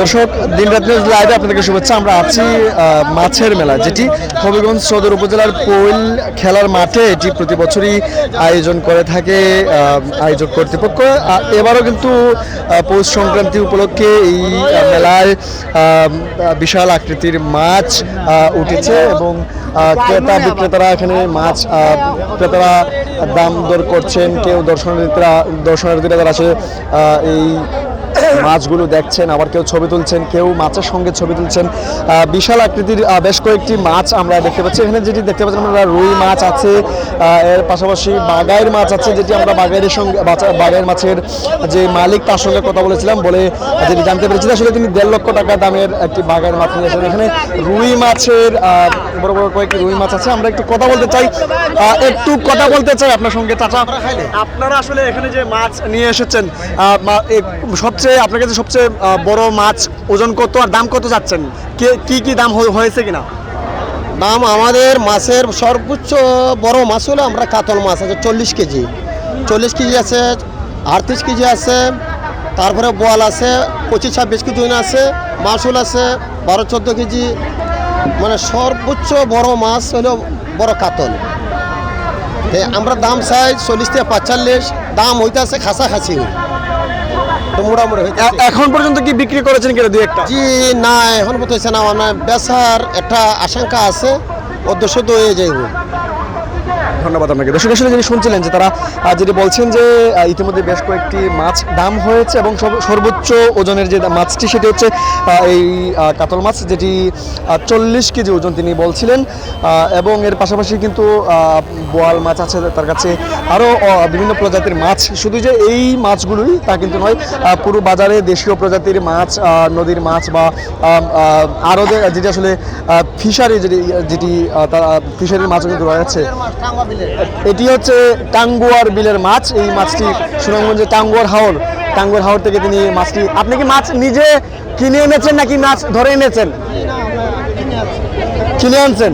দর্শক দিন রাত নিউজ লাইভে আপনাদেরকে শুভেচ্ছা। আমরা আছি মাছের মেলা, যেটি হবিগঞ্জ সদর উপজেলার পৈল খেলার মাঠে এটি প্রতি বছরই আয়োজন করে থাকে আয়োজক কর্তৃপক্ষ। এবারও কিন্তু পৌষ সংক্রান্তি উপলক্ষে এই মেলায় বিশাল আকৃতির মাছ উঠেছে এবং ক্রেতা বিক্রেতারা এখানে মাছ ক্রেতারা দাম দর করছেন। কেউ দর্শনার্থীরা দর্শনার্থীরা যারা আসে এই মাছগুলো দেখছেন আবার কেউ ছবি তুলছেন কেউ মাছের সঙ্গে ছবি তুলছেন। বিশাল আকৃতির বেশ কয়েকটি মাছ আমরা দেখতে পাচ্ছি। এখানে যেটি দেখতে পাচ্ছি আমরা রুই মাছ আছে এর পাশাপাশি বাগাইয়ের মাছ আছে যেটি আমরা বাগাইয়ের সঙ্গে বাগাইয়ের মাছের যে মালিক তার সঙ্গে কথা বলেছিলাম বলে যেটি জানতে পেরেছি। আসলে তিনি দেড় লক্ষ টাকা দামের একটি বাগাইয়ের মাছ নিয়ে এসেছেন। এখানে রুই মাছের বড় বড় কয়েকটি রুই মাছ আছে। আমরা একটু কথা বলতে চাই। একটু কথা বলতে চাই আপনার সঙ্গে চাচা। আপনারা আসলে এখানে যে মাছ নিয়ে এসেছেন আহ, সবচেয়ে আপনার কাছে সবচেয়ে বড় মাছ ওজন কত আর দাম কত যাচ্ছেন? কে, কি কি দাম হয়ে- হয়েছে কিনা? দাম আমাদের মাছের সর্বোচ্চ বড় মাছ হলো আমরা কাতল মাছ আছে চল্লিশ কেজি। চল্লিশ কেজি আছে, আটত্রিশ কেজি আছে, তারপরে বোয়াল আছে, পঁচিশ, ছাব্বিশ কেজি আছে মাছুল আছে, বারো, চোদ্দ কেজি। মানে সর্বোচ্চ বড় মাছ হলো বড় কাতল। আমরা দাম চাই চল্লিশ থেকে পাঁচচল্লিশ দাম হইতে আছে খাসাখাসি। তো মোটামুটি এখন পর্যন্ত কি বিক্রি করেছেন কিনা দুই একটা? জি না এখন হচ্ছে না মানে বেচার একটা আশঙ্কা আছে অদৃশ্য তো হয়ে যাইব ধন্যবাদ আপনাকে। দর্শক, আসলে যিনি শুনছিলেন যে তারা যেটি বলছেন যে ইতিমধ্যে বেশ কয়েকটি মাছ দাম হয়েছে এবং সর্বোচ্চ ওজনের যে মাছটি সেটি হচ্ছে এই কাতল মাছ যেটি চল্লিশ কেজি ওজন তিনি বলছিলেন এবং এর পাশাপাশি কিন্তু বোয়াল মাছ আছে তার কাছে আরও বিভিন্ন প্রজাতির মাছ। শুধু যে এই মাছগুলোই তা কিন্তু নয় পুরো বাজারে দেশীয় প্রজাতির মাছ নদীর মাছ বা আরও যেটি আসলে ফিশারি যেটি যেটি ফিশারির মাছও কিন্তু রয়েছে। এটি হচ্ছে টাঙ্গুয়ার বিলের মাছ। এই মাছটি সুনামগঞ্জে টাঙ্গুয়ার হাওর। টাঙ্গুয়ার হাওর থেকে তিনি মাছটি আপনি কি মাছ নিজে কিনে এনেছেন নাকি মাছ ধরে এনেছেন? কিনে আনছেন।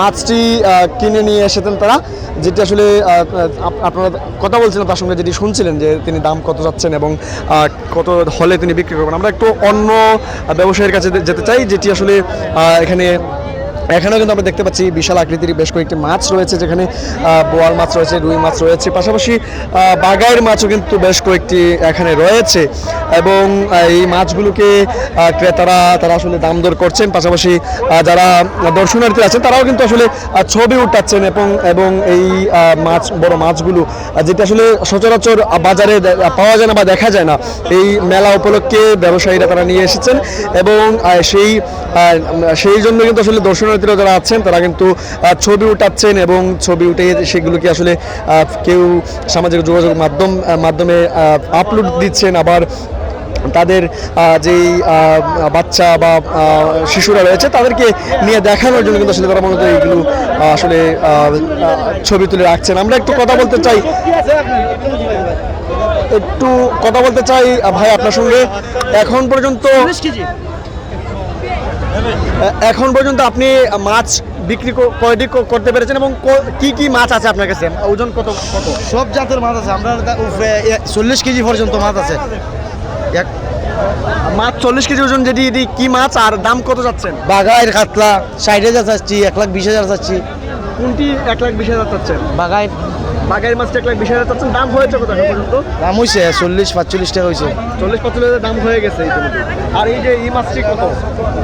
মাছটি কিনে নিয়ে এসেছেন তারা। যেটি আসলে আপনারা কথা বলছিলেন তার সঙ্গে, যেটি শুনছিলেন যে তিনি দাম কত যাচ্ছেন এবং কত হলে তিনি বিক্রি করবেন। আমরা একটু অন্য ব্যবসায়ীর কাছে যেতে চাই, যেটি আসলে এখানে এখানেও কিন্তু আমরা দেখতে পাচ্ছি বিশাল আকৃতির বেশ কয়েকটি মাছ রয়েছে যেখানে বোয়াল মাছ রয়েছে রুই মাছ রয়েছে পাশাপাশি আহ, বাগাইয়ের মাছও কিন্তু বেশ কয়েকটি এখানে রয়েছে। এবং এই মাছগুলোকে ক্রেতারা তারা আসলে দাম দর করছেন পাশাপাশি যারা দর্শনার্থী আছেন তারাও কিন্তু আসলে ছবি উঠাচ্ছেন এবং এবং এই মাছ বড় মাছগুলো যেটা আসলে সচরাচর বাজারে পাওয়া যায় না বা দেখা যায় না এই মেলা উপলক্ষে ব্যবসায়ীরা তারা নিয়ে এসেছেন এবং সেই সেই জন্য কিন্তু আসলে দর্শনার্থীরা যারা আছেন তারা কিন্তু ছবি উঠাচ্ছেন এবং ছবি উঠে সেগুলোকে আসলে কেউ সামাজিক যোগাযোগ মাধ্যম মাধ্যমে আপলোড দিচ্ছেন। আবার তাদের যেই বাচ্চা বা শিশুরা রয়েছে তাদেরকে নিয়ে দেখানোর জন্য কিন্তু আসলে তারা মূলত এইগুলো আহ, আসলে ছবি তুলে রাখছেন। আমরা একটু কথা বলতে চাই। একটু কথা বলতে চাই ভাই আপনার সঙ্গে। এখন পর্যন্ত এখন পর্যন্ত আপনি মাছ বিক্রি কয়টি করতে পেরেছেন এবং ক- কি মাছ আছে আপনার কাছে? ওজন কত কত? সব জাতের মাছ আছে। আমরা চল্লিশ কেজি পর্যন্ত মাছ আছে। এক মাছ চল্লিশ কেজি ওজন যেটি এটি কি মাছ আর দাম কত যাচ্ছেন? বাগাইয়ের কাতলা ষাট হাজার চাচ্ছি এক লাখ বিশ হাজার চাচ্ছি। কোনটি এক লাখ বিশ হাজার চাচ্ছেন? বাগাই বাগাই মাছটা এক লাখ বিশ হাজার চাচ্ছেন দাম হয়েছে কত পর্যন্ত? দাম হয়েছে চল্লিশ পাঁচচল্লিশ টাকা হয়েছে চল্লিশ পাঁচচল্লিশ হাজার দাম হয়ে গেছে আর এই যে এই মাছটি কত?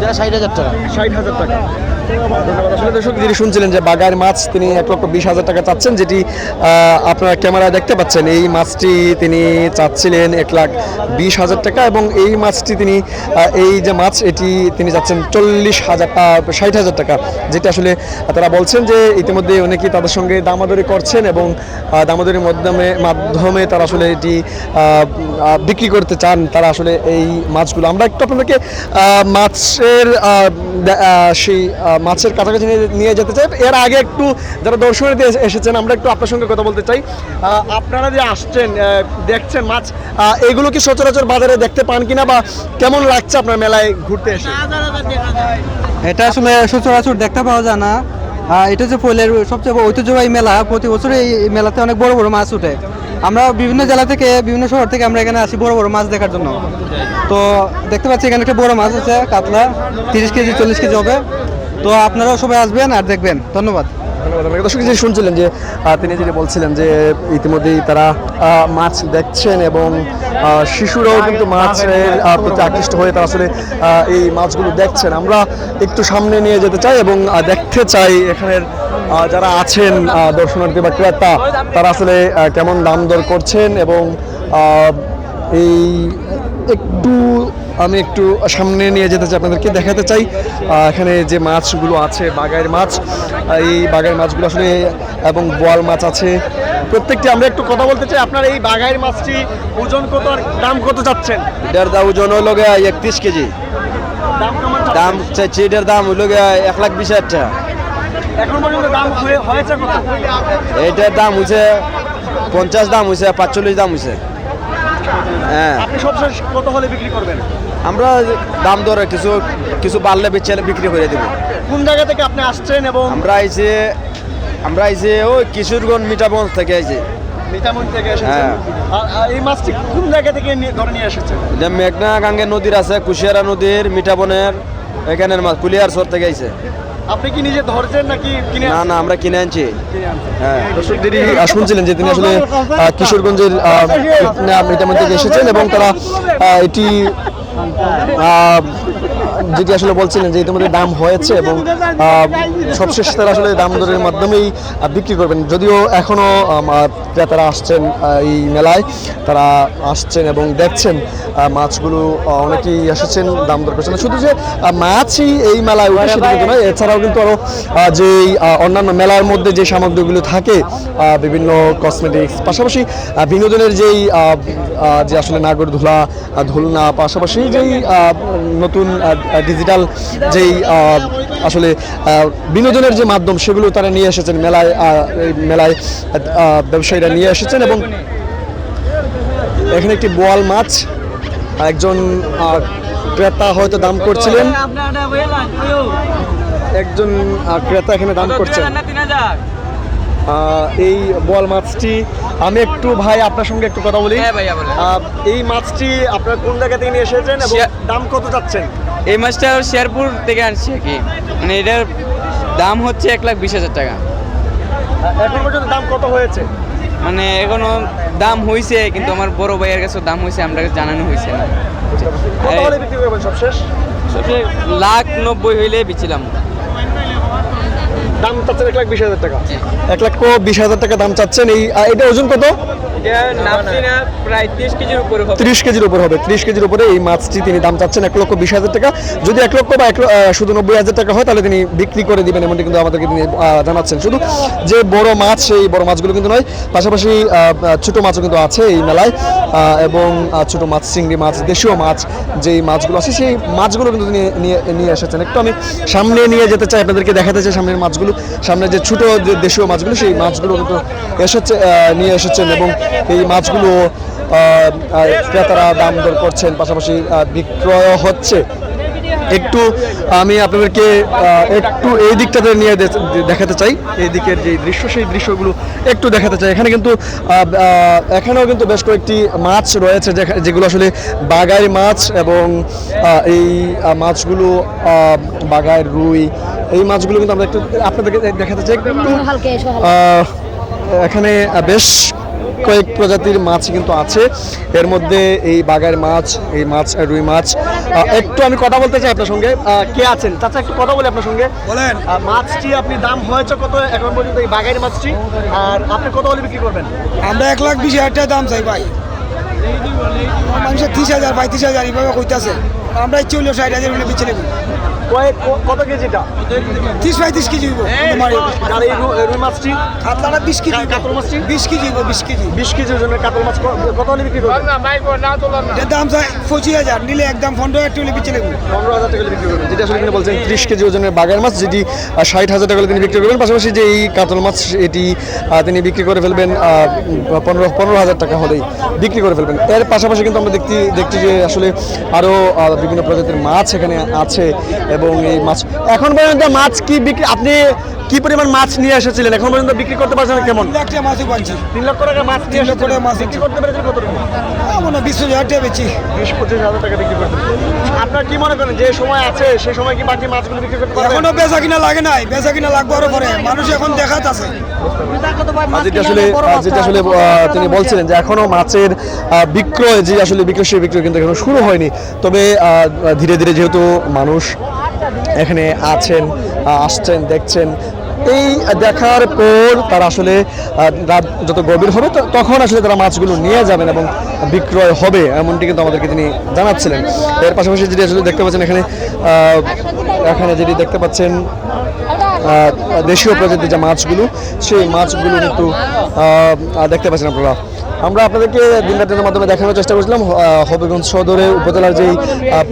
যেটা ষাট হাজার টাকা। ষাট হাজার টাকা। আসলে দর্শক, যিনি শুনছিলেন যে বাগার মাছ, তিনি এক লক্ষ বিশ হাজার টাকা চাচ্ছেন, যেটি আপনারা ক্যামেরায় দেখতে পাচ্ছেন। এই মাছটি তিনি চাচ্ছিলেন এক লাখ বিশ হাজার টাকা এবং এই মাছটি তিনি এই যে মাছ, এটি তিনি চাচ্ছেন চল্লিশ হাজার ষাট হাজার টাকা, যেটি আসলে তারা বলছেন যে ইতিমধ্যে অনেকেই তাদের সঙ্গে দামাদরি করছেন এবং দামাদরির মাধ্যমে মাধ্যমে তারা আসলে এটি বিক্রি করতে চান। তারা আসলে এই মাছগুলো, আমরা একটু আপনাদেরকে মাছের সেই মাছের কাছাকাছি নিয়ে- নিয়ে যেতে চাই। এর আগে একটু যারা দর্শনার্থী এসে- এসেছেন আমরা একটু আপনার সঙ্গে কথা বলতে চাই। আপনারা যে আসছেন দেখছেন মাছ এগুলো কি সচরাচর বাজারে দেখতে পান কিনা বা কেমন লাগছে আপনার মেলায় ঘুরতে এসে? এটা আসলে সচরাচর দেখতে পাওয়া যায় না। আহ, এটা যে ফলের সবচেয়ে ঐতিহ্যবাহী মেলা প্রতি বছর এই মেলাতে অনেক বড় বড় মাছ উঠে। আমরা বিভিন্ন জেলা থেকে বিভিন্ন শহর থেকে আমরা এখানে আসি বড় বড় মাছ দেখার জন্য। তো দেখতে পাচ্ছি এখানে একটা বড় মাছ আছে কাতলা তিরিশ কেজি চল্লিশ কেজি হবে। তো আপনারাও সবাই আসবেন আর দেখবেন। ধন্যবাদ। ধন্যবাদ। শুনছিলেন যে তিনি যেটা বলছিলেন যে, ইতিমধ্যেই তারা মাছ দেখছেন এবং শিশুরাও কিন্তু মাছের প্রতি আকৃষ্ট হয়ে তারা আসলে এই মাছগুলো দেখছেন। আমরা একটু সামনে নিয়ে যেতে চাই এবং দেখতে চাই এখানের যারা আছেন দর্শনার্থী বা ক্রেতা, তারা আসলে কেমন দাম দর করছেন এবং এই একটু আমি একটু সামনে নিয়ে যেতে চাই আপনাদেরকে দেখাতে চাই। এখানে যে মাছগুলো আছে বাগায়ের মাছ এই বাগায়ের মাছগুলো আসলে এবং বোয়াল মাছ আছে। প্রত্যেকটি আমরা একটু কথা বলতে চাই আপনার এই বাগায়ের মাছটি ওজন কত আর দাম কত চাচ্ছেন? এটার দাম ওজন হলো একত্রিশ কেজি। দাম চাইছি এটার দাম হলো এক লাখ বিশ হাজার টাকা। এখন পর্যন্ত দাম হয়েছে কত? এইটার দাম হয়েছে পঞ্চাশ দাম হয়েছে পাঁচচল্লিশ দাম হয়েছে। হ্যাঁ। আপনি কত হলে বিক্রি করবেন? আমরা দাম দরে কিছু কিছু বাড়লে বেচে বিক্রি করে দেবো। কোন জায়গা থেকে আপনি আসছেন এবং আমরা এই যে আমরা এই যে ওই কিশোরগঞ্জ মিঠাগঞ্জ থেকে থেকে এসেছেন। হ্যাঁ। এই মাছটি কোন জায়গা থেকে ধরে নিয়ে এসেছেন? এটা মেঘনা গাঙ্গের নদীর আছে কুশিয়ারা নদীর মিঠাবনের এখানের মাছ থেকে আইছে। আপনি কি নিজে ধরছেন নাকি কিনে না না আমরা কিনে আনছি। হ্যাঁ। শুনছিলেন যে তিনি আসলে কিশোরগঞ্জের মিটামন থেকে এসেছেন এবং তারা এটি Um, যেটি আসলে বলছিলেন যে ইতিমধ্যে দাম হয়েছে এবং সবশেষ তারা আসলে দাম দরের মাধ্যমেই বিক্রি করবেন। যদিও এখনও ক্রেতারা আসছেন এই মেলায় তারা আসছেন এবং দেখছেন মাছগুলো অনেকেই এসেছেন দাম দর করছেন শুধু যে মাছই এই মেলায় উঠে সেটা কিন্তু নয় এছাড়াও কিন্তু আরও যে অন্যান্য মেলার মধ্যে যে সামগ্রীগুলো থাকে বিভিন্ন কসমেটিক্স পাশাপাশি বিনোদনের যেই যে আসলে নাগরধুলা ধুলনা পাশাপাশি যেই নতুন ডিজিটাল যেই আসলে বিনোদনের যে মাধ্যম সেগুলো তারা নিয়ে এসেছেন মেলায় মেলায় ব্যবসায়ীরা নিয়ে এসেছেন এবং এখানে একটি বোয়াল মাছ একজন ক্রেতা হয়তো দাম করছিলেন। একজন ক্রেতা এখানে দাম করছেন। এই বল মাছটি আমি একটু ভাই আপনার সঙ্গে একটু কথা বলি। হ্যাঁ এই মাছটি আপনার কোন জায়গা থেকে নিয়ে এসেছেন এবং দাম কত চাচ্ছেন? এই মাছটা শেরপুর থেকে আনছি আর কি। মানে এটার দাম হচ্ছে এক লাখ বিশ হাজার টাকা। এখন পর্যন্ত দাম কত হয়েছে? মানে এখনও দাম হয়েছে কিন্তু আমার বড় ভাইয়ের কাছে দাম হয়েছে আমরা জানানো হয়েছে না। সবশেষ? লাখ নব্বই হইলে বিছিলাম দাম চাচ্ছেন এক লাখ বিশ হাজার টাকা। এক লক্ষ বিশ হাজার টাকা দাম চাচ্ছেন এই এটা ওজন কত তিরিশ কেজির উপরে হবে। ত্রিশ কেজির উপর এই মাছটি তিনি দাম চাচ্ছেন এক লক্ষ বিশ হাজার টাকা। যদি এক লক্ষ বা এক শুধু নব্বই হাজার টাকা হয়, তাহলে তিনি বিক্রি করে দিবেন, এমনটি কিন্তু আমাদেরকে তিনি জানাচ্ছেন। শুধু যে বড় মাছ, সেই বড় মাছগুলো কিন্তু নয়, পাশাপাশি ছোট মাছও কিন্তু আছে এই মেলায়। এবং ছোট মাছ, চিংড়ি মাছ, দেশীয় মাছ, যেই মাছগুলো আছে, সেই মাছগুলো কিন্তু তিনি নিয়ে নিয়ে এসেছেন। একটু আমি সামনে নিয়ে যেতে চাই, আপনাদেরকে দেখাতে চাই সামনের মাছগুলো। সামনে যে ছোট যে দেশীয় মাছগুলো, সেই মাছগুলো কিন্তু এসেছে নিয়ে এসেছেন এবং এই মাছগুলো ক্রেতারা দাম দর করছেন পাশাপাশি বিক্রয় হচ্ছে। একটু আমি আপনাদেরকে একটু এই দিকটাতে নিয়ে দেখাতে চাই। এই দিকের যে দৃশ্য সেই দৃশ্যগুলো একটু দেখাতে চাই। এখানে কিন্তু এখানেও কিন্তু বেশ কয়েকটি মাছ রয়েছে যেগুলো আসলে বাগাই মাছ এবং এই মাছগুলো আহ, বাগাই রুই এই মাছগুলো কিন্তু আমরা একটু আপনাদেরকে দেখাতে চাই। একটু আহ, এখানে বেশ কয়েক প্রজাতির মাছ কিন্তু আছে। এর মধ্যে এই বাগার মাছ এই মাছ রুই মাছ। একটু আমি কথা বলতে চাই আপনার সঙ্গে। কে আছেন? চাচা একটু কথা বলি আপনার সঙ্গে। বলেন। মাছটি আপনি দাম হয়েছে কত এখন পর্যন্ত এই বাগাইয়ের মাছটি? আর আপনি কত হলে বিক্রি করবেন? আমরা এক লাখ বিশ হাজার টাকা দাম চাই ভাই। মানুষের ত্রিশ হাজার পঁয়ত্রিশ হাজার এইভাবে কইতাছে। আমরা চল্লিশ ষাট হাজার হলে বিচ্ছে নেব। কয়েক কত কেজিটা ত্রিশ পঁয়ত্রিশ কেজি হইব। আর এই রুই মাছটি? কাতলাটা বিশ কেজি। কাতল মাছটি? বিশ কেজি বিশ কেজি। বিশ কেজির জন্য কাতল মাছ কত হলে বিক্রি করবেন? দাম চাই পঁচিশ হাজার নিলে একদম পনেরো হাজার টাকা পনেরো হাজার টাকা হলে বিক্রি করবেন। যেটা আসলে তিনি বলছেন ত্রিশ কেজি ওজনের বাগার মাছ যেটি ষাট হাজার টাকা হলে তিনি বিক্রি করবেন। পাশাপাশি যে এই কাতল মাছ এটি তিনি বিক্রি করে ফেলবেন পনেরো পনেরো হাজার টাকা হলেই বিক্রি করে ফেলবেন। এর পাশাপাশি কিন্তু আমরা দেখতে দেখছি যে আসলে আরও বিভিন্ন প্রজাতির মাছ এখানে আছে এবং এই মাছ। এখন পর্যন্ত মাছ কি বিক্রি আপনি কি পরিমাণ মাছ নিয়ে এসেছিলেন? এখন পর্যন্ত বিক্রি করতে পারছেন কেমন? লাখ টাকা মাছও পাচ্ছি তিন লক্ষ টাকা মাছ নিয়ে তিন লক্ষ এসেছিলেন। টাকা মাছ বিক্রি করতে পেরেছেন কত টাকা? বিশ হাজার টাকা বেচি। বিশ পঁচিশ হাজার টাকা বিক্রি করতে আপনার কি মনে করেন যে সময় আছে সেই সময় কি বাকি মাছগুলো বিক্রি করতে এখনও বেচা কিনা লাগে নাই। বেচা কিনা লাগবো আরও পরে। মানুষ এখন দেখাত আছে। যেটা আসলে যেটা আসলে তিনি বলছিলেন যে এখনও মাছের বিক্রয় যে আসলে বিক্রয় সেই বিক্রয় কিন্তু এখনও শুরু হয়নি। তবে আহ, ধীরে ধীরে যেহেতু মানুষ এখানে আছেন আসছেন, দেখছেন। এই দেখার পর তারা আসলে রাত যত গভীর হবে তখন আসলে তারা মাছগুলো নিয়ে যাবেন এবং বিক্রয় হবে, এমনটি কিন্তু আমাদেরকে তিনি জানাচ্ছিলেন। এর পাশাপাশি যেটি আসলে দেখতে পাচ্ছেন এখানে এখানে যেটি দেখতে পাচ্ছেন দেশীয় প্রজাতির যে মাছগুলো, সেই মাছগুলো কিন্তু দেখতে পাচ্ছেন আপনারা। আমরা আপনাদেরকে দিন রাতের মাধ্যমে দেখানোর চেষ্টা করছিলাম হবিগঞ্জ সদরে উপজেলার যেই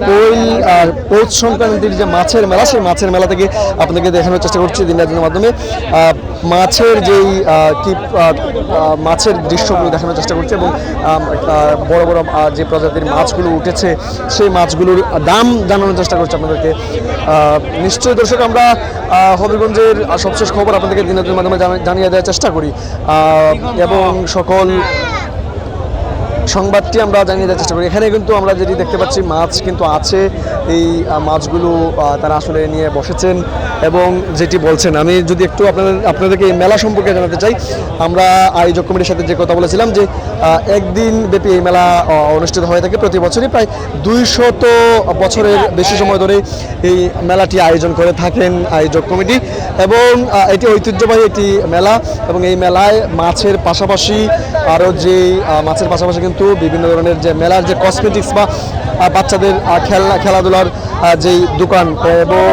পৈল আর পৌষ সংক্রান্তির যে মাছের মেলা, সেই মাছের মেলা থেকে আপনাদেরকে দেখানোর চেষ্টা করছি দিন রাতের মাধ্যমে। মাছের যেই কি মাছের দৃশ্যগুলো দেখানোর চেষ্টা করছি এবং বড় বড় যে প্রজাতির মাছগুলো উঠেছে, সেই মাছগুলোর দাম জানানোর চেষ্টা করছি আপনাদেরকে। নিশ্চয়ই দর্শক, আমরা হবিগঞ্জের সবশেষ খবর আপনাদেরকে দিনের মাধ্যমে জানা- জানিয়ে দেওয়ার চেষ্টা করি। এবং সকল সংবাদটি আমরা জানিয়ে দেওয়ার চেষ্টা করি। এখানে কিন্তু আমরা যেটি দেখতে পাচ্ছি, মাছ কিন্তু আছে। এই মাছগুলো তারা আসলে নিয়ে বসেছেন এবং যেটি বলছেন, আমি যদি একটু আপনাদের, আপনাদেরকে এই মেলা সম্পর্কে জানাতে চাই, আমরা আয়োজক কমিটির সাথে যে কথা বলেছিলাম যে একদিন ব্যাপী এই মেলা অনুষ্ঠিত হয়ে থাকে প্রতি বছরই প্রায় দুইশত বছরের বেশি সময় ধরে এই মেলাটি আয়োজন করে থাকেন আয়োজক কমিটি এবং এটি ঐতিহ্যবাহী একটি মেলা এবং এই মেলায় মাছের পাশাপাশি আরও যে মাছের পাশাপাশি কিন্তু বিভিন্ন ধরনের যে মেলার যে কসমেটিক্স বা বাচ্চাদের খেলা খেলনা খেলাধুলার যেই দোকান এবং